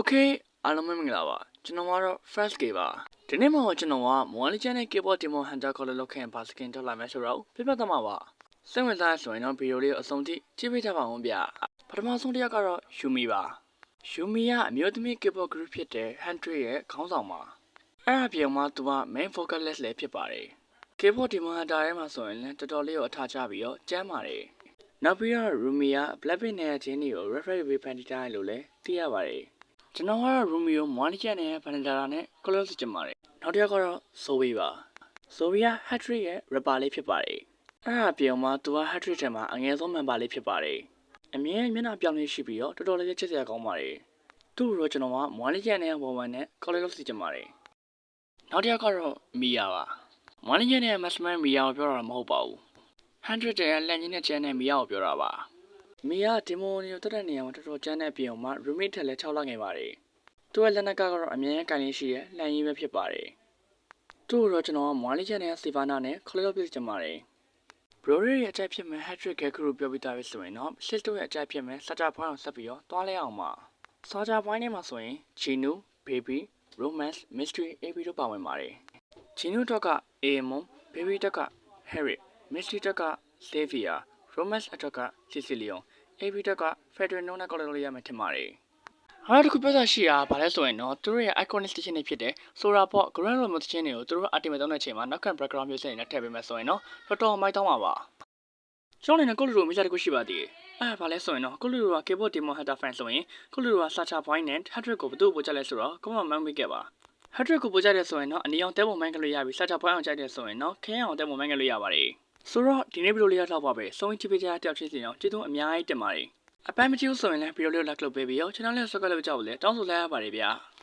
Okay အားလုံးပဲမင်္ဂလာပါကျွန်တော်ကတော့ First K ပါဒီနေ့မှာတော့ကျွန်တော်က Mobile Legends နဲ့ Keyboard Demon Hunter ကိုလည်းလုပ်ခဲ့ရင်ဘာစကင်ထုတ်လာမယ်ဆိုတော့ပြပြသွားမှာပါစိတ်ဝင်စားရဆိုရင်တော့ဗီဒီယိုလေးကိုအဆုံးထိကြည့်ပေးကြပါဦးဗျပထမဆုံးတစ်ယောက်ကတော့ Yumi ပါ Yumi ကအမျိုးသမီး Keyboard group ဖြစ်တဲ့ Hunter ရဲ့ခေါင်းဆောင်ပါအဲ့ဒါပြောင်းမှသူက main vocalist လည်းဖြစ်ပါတယ် Keyboard Demon Hunter ထဲမှာဆိုရင်လည်းတော်တော်လေးကိုအထားချပြီးတော့ကျမ်းပါတယ်နောက်ပြီးတော့ Rumi က Blackpink နဲ့ချင်းတွေကို referee ပေးဖန်တီးထားတယ်လို့လည်းသိရပါတယ် ကျွန်တော်ကတော့ Romeo မွားနီချက်နဲ့ဗန်ဒါရာနဲ့ Close ချင်ပါတယ်နောက်တစ်ယောက်ကတော့ Zoe ပါ Zoe က Hattrick ရဲ့ rapper လေးဖြစ်ပါတယ်အဲ့ဒါပြောင်းမှသူက Hattrick ထဲမှာအငယ်ဆုံး member လေးဖြစ်ပါတယ်အမြဲမျက်နှာပြောင်းလေးရှိပြီးတော့တော်တော်လေးချစ်စရာကောင်းပါတယ်သူ့ကိုတော့ကျွန်တော်ကမွားနီချက်နဲ့ဝဝန်နဲ့ Close ချင်ပါတယ်နောက်တစ်ယောက်ကတော့ Mia ပါမွားနီချက်နဲ့ Mastermind Mia ကိုပြောတာမဟုတ်ပါဘူး100တဲ့လက်ညင်းနဲ့ကျန်းနဲ့ Mia ကိုပြောတာပါ မီယာဒီမိုနီကိုတက်တဲ့နေရာမှာတော်တော်ကျန်းတဲ့ပြင်အောင်မှ roommate ထက်လည်း6လငယ်ပါတယ်။သူ့ရဲ့လက်နက်ကကတော့အမြဲတမ်းကန်လေးရှိတဲ့လှန်ရင်းပဲဖြစ်ပါတယ်။သူ့ကိုတော့ကျွန်တော်ကမွာလီချက်နဲ့စီဗာနာနဲ့ခလီလိုပစ်ချင်ပါတယ်။ Bro ရဲ့အကြိုက်ဖြစ်မဲ့ hat-trick ကခရူပြောပြတာပဲဆိုရင်တော့ shit တို့ရဲ့အကြိုက်ဖြစ်မဲ့စတာဖွိုင်းအောင်ဆက်ပြီးတော့တွားလဲအောင်ပါ။စာကြပွိုင်းထဲမှာဆိုရင် Chinu, Baby, Romance, Mystery, AB တို့ပါဝင်ပါတယ်။ Chinu တော့က Aemon, Baby တော့က Harry, Mystery တော့က Xavier, Romance အတွက်က Cecilion AB တက်က Federal နှုန်းနဲ့ကော်လို့ရမယ်ထင်ပါတယ်။ဟာတခုပြောတာရှိတာဗာလဲဆိုရင်တော့သူတို့ရဲ့ iconic station တွေဖြစ်တဲ့ Sora Pop Grand Road station တွေကိုသူတို့ ultimate သုံးတဲ့အချိန်မှာနောက်ခံ background music တွေနဲ့ထည့်ပေးမယ်ဆိုရင်တော့တော်တော်မိုက်တောင်းပါပါ။ကျွန်တော်လည်းကိုလူလိုမိစားတခုရှိပါသေးတယ်။အဲဗာလဲဆိုရင်တော့ကိုလူလိုက Keyboard Demon Hunter fan ဆိုရင်ကိုလူလိုက Sacha Point နဲ့ Hattrick ကိုဘယ်သူ့ကိုပို့ကြလဲဆိုတော့ comment မှန်းပေးခဲ့ပါ။ Hattrick ကိုပို့ကြတယ်ဆိုရင်တော့အနီအောင်တဲပုံမှန်ကလေးရပြီး Sacha Point အောင်ကြိုက်တယ်ဆိုရင်တော့ခင်းအောင်တဲပုံမှန်ကလေးရပါတယ်။ ဆိုတော့ဒီနေ့ဗီဒီယိုလေးတော့ပါပဲ။ဆုံးရင်ကြည့်ပေးကြတဲ့တယောက်ချင်းစီအောင်ကျေးဇူးအများကြီးတင်ပါတယ်။အပန်းမကြည့်ဘူးဆိုရင်လည်းဗီဒီယိုလေးကို like လုပ်ပေးပြီးတော့ channel လေးကို subscribe လုပ်ကြဖို့လည်းတောင်းဆိုလိုက်ရပါတယ်ဗျာ။